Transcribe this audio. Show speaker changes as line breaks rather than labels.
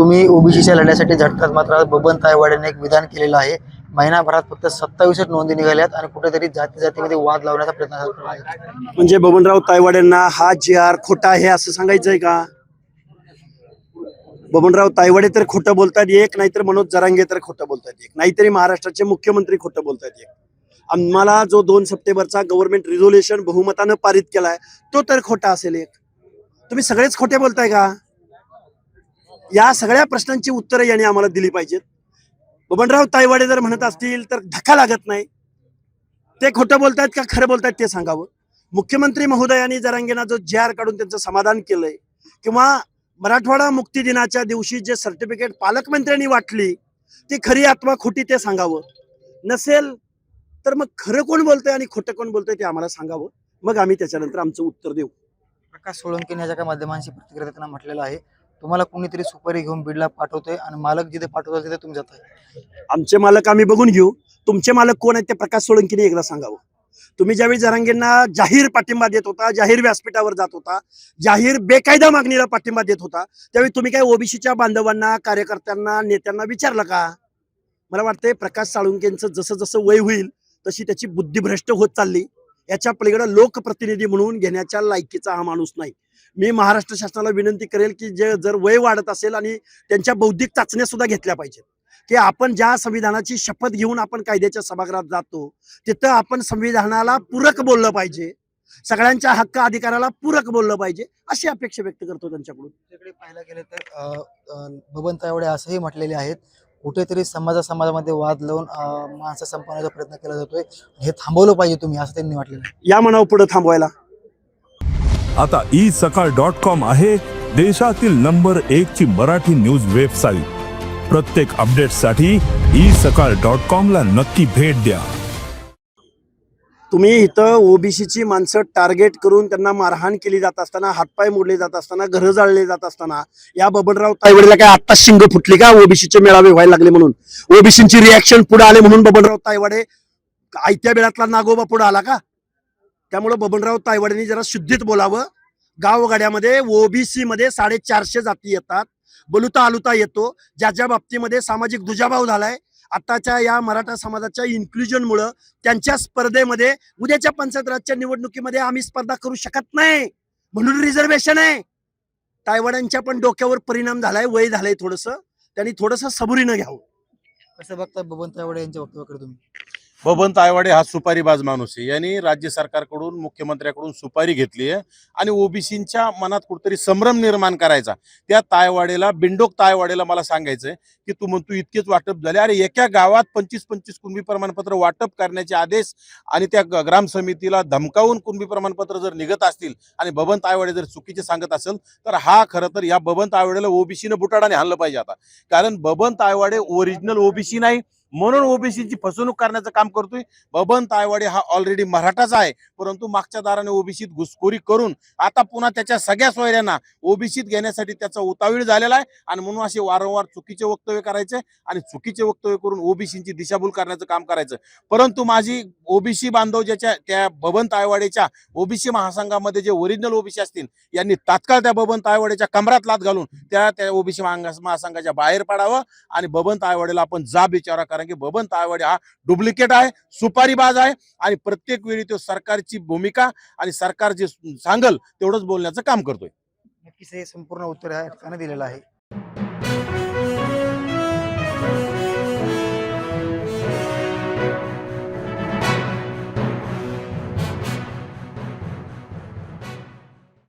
तुम्ही ओबीसीच्या लढ्यासाठी झटतात मात्र बबन तायवाड्याने एक विधान केलेलं आहे. महिनाभरात फक्त सत्तावीसच नोंदी निघाल्यात आणि कुठेतरी जाती जातीमध्ये वाद लावण्याचा प्रयत्न आहे.
म्हणजे बबनराव तायवाड्यांना हा जी आर खोटा आहे असं सांगायचंय का? बबनराव तायवाडे तर खोटं बोलतात एक नाहीतर मनोज जरांगे तर खोटं बोलतात एक. नाहीतरी महाराष्ट्राचे मुख्यमंत्री खोटं बोलतात एक. आम्हाला जो दोन सप्टेंबरचा गव्हर्नमेंट रिझोल्युशन बहुमतानं पारित केलाय तो तर खोटा असेल एक. तुम्ही सगळेच खोटे बोलताय का? या सगळ्या प्रश्नांची उत्तरं यांनी आम्हाला दिली पाहिजेत. बबनराव तायवाडे जर म्हणत असतील तर धक्का लागत नाही. ते खोटं बोलतायत का खरं बोलतायत ते सांगावं. मुख्यमंत्री महोदयांनी जरांगीना जो जे आर काढून त्यांचं समाधान केलंय किंवा मराठवाडा मुक्ती दिनाच्या दिवशी जे सर्टिफिकेट पालकमंत्र्यांनी वाटली ती खरी अथवा खोटी ते सांगावं. नसेल तर मग खरं कोण बोलतंय आणि खोटं कोण बोलतंय ते आम्हाला सांगावं. मग आम्ही त्याच्यानंतर आमचं उत्तर देऊ.
प्रकाश सोळंकीने याच्या माध्यमांशी प्रतिक्रिया देताना म्हटलेलं आहे. तुम्हाला कोणीतरी सुपारी घेऊन बीडला पाठवतोय आणि मालक जिथे पाठवतात तिथे तुम्ही जाताय.
आमचे मालक आम्ही बघून घेऊ. तुमचे मालक कोण आहेत ते प्रकाश सोळंकीने एकदा सांगावं. तुम्ही ज्यावेळी जरांगेंना जाहीर पाठिंबा देत होता जाहीर व्यासपीठावर जात होता जाहीर बेकायदा मागणीला पाठिंबा देत होता त्यावेळी तुम्ही काय ओबीसीच्या बांधवांना कार्यकर्त्यांना नेत्यांना विचारलं का? मला वाटतंय प्रकाश साळुंकेंचं जसं जसं वय होईल तशी त्याची बुद्धिभ्रष्ट होत चालली. याच्या पलीकडे लोकप्रतिनिधी म्हणून घेण्याच्या लायकीचा हा माणूस नाही. मी महाराष्ट्र शासनाला विनंती करेल की जे जर वय वाढत असेल आणि त्यांच्या बौद्धिक चाचण्या सुद्धा घेतल्या पाहिजेत की आपण ज्या संविधानाची शपथ घेऊन आपण कायद्याच्या सभागृहात जातो तिथं आपण संविधानाला पूरक बोललं पाहिजे सगळ्यांच्या हक्क अधिकाराला पूरक बोललं पाहिजे अशी अपेक्षा व्यक्त करतो त्यांच्याकडून.
तिकडे पाहायला गेलं तर बबन तायवाडे असंही म्हटलेले आहेत कुठेतरी समाजा समाजामध्ये वाद लावून माणसं संपवण्याचा प्रयत्न केला जातोय हे थांबवलं पाहिजे तुम्ही असं त्यांनी आहे.
या मनाव पुढे थांबवायला.
आता ई सकाळ डॉट कॉम आहे देशातील नंबर एक ची मराठी न्यूज वेबसाईट. प्रत्येक अपडेटसाठी ई सकाळ डॉट कॉम ला नक्की भेट द्या.
तुम्ही इथं ओबीसीची माणसं टार्गेट करून त्यांना मारहाण केली जात असताना हातपाय मोडले जात असताना घरं जाळले जात असताना या बबनराव तायवाडेला काय आत्ता शिंग फुटली का? ओबीसीचे मेळावे व्हायला लागले म्हणून. ओबीसीची रिॲक्शन पुढे आले म्हणून बबनराव तायवाडे आयत्या बेळातला नागोबा पुढे आला का? त्यामुळे बबनराव तायवाड्यांनी जरा शुद्धीत बोलावं. गावगाड्यामध्ये ओबीसी मध्ये साडेचारशे जाती येतात. बलुता आलुता येतो. ज्या ज्या बाबतीमध्ये सामाजिक दुजाभाव झालाय आताच्या या मराठा समाजाच्या इन्क्लुजनमुळं मुळे त्यांच्या स्पर्धेमध्ये उद्याच्या पंचायत राजच्या निवडणुकीमध्ये आम्ही स्पर्धा करू शकत नाही. म्हणून रिझर्वेशन आहे. तायवाड्यांच्या पण डोक्यावर परिणाम झालाय वय झालंय थोडस. त्यांनी थोडस सबुरीनं घ्यावं.
कसं बघता बबन तायवाडे यांच्या वक्तव्याकडे तुम्ही?
बबन तायवाडे हा सुपारीबाज माणूस आहे. यांनी राज्य सरकारकडून मुख्यमंत्र्याकडून सुपारी घेतली आहे आणि ओबीसींच्या मनात कुठतरी संभ्रम निर्माण करायचा. त्या तायवाडेला बिंडोक तायवाडेला मला सांगायचंय की तू म्हणतो इतकेच वाटप झाले. अरे एका गावात पंचवीस पंचवीस कुणबी प्रमाणपत्र वाटप करण्याचे आदेश आणि त्या ग्राम समितीला धमकावून कुणबी प्रमाणपत्र जर निघत असतील आणि बबन तायवाडे जर चुकीचे सांगत असेल तर हा खरं तर या बबन तायवाडेला ओबीसीनं बुटाडाने हाणलं पाहिजे आता. कारण बबन तायवाडे ओरिजिनल ओबीसी नाही म्हणून ओबीसीची फसवणूक करण्याचं काम करतोय. बबन तायवाडे हा ऑलरेडी मराठाच आहे. परंतु मागच्या दाराने ओबीसीत घुसखोरी करून आता पुन्हा त्याच्या सगळ्या सोयऱ्यांना ओबीसीत घेण्यासाठी त्याचा उतावीळ झालेला आहे. आणि म्हणून असे वारंवार चुकीचे वक्तव्य करायचे आणि चुकीचे वक्तव्य करून ओबीसीची दिशाभूल करण्याचं काम करायचं. परंतु माझी ओबीसी बांधव ज्याच्या त्या बबन तायवाडेच्या ओबीसी महासंघामध्ये जे ओरिजिनल ओबीसी असतील यांनी तात्काळ त्या बबन तायवाडेच्या कमरात लात घालून त्या त्या ओबीसी महासंघाच्या बाहेर पडावं आणि बबन तायवाडेला आपण जा विचारा कारण की बबन तायवाडे हा डुप्लिकेट आहे सुपारीबाज आहे आणि प्रत्येक वेळी तो सरकारची भूमिका आणि सरकार जे सांगल तेवढंच बोलण्याचं काम करतोय.
नक्कीच हे संपूर्ण उत्तर या ठिकाणी दिलेलं आहे.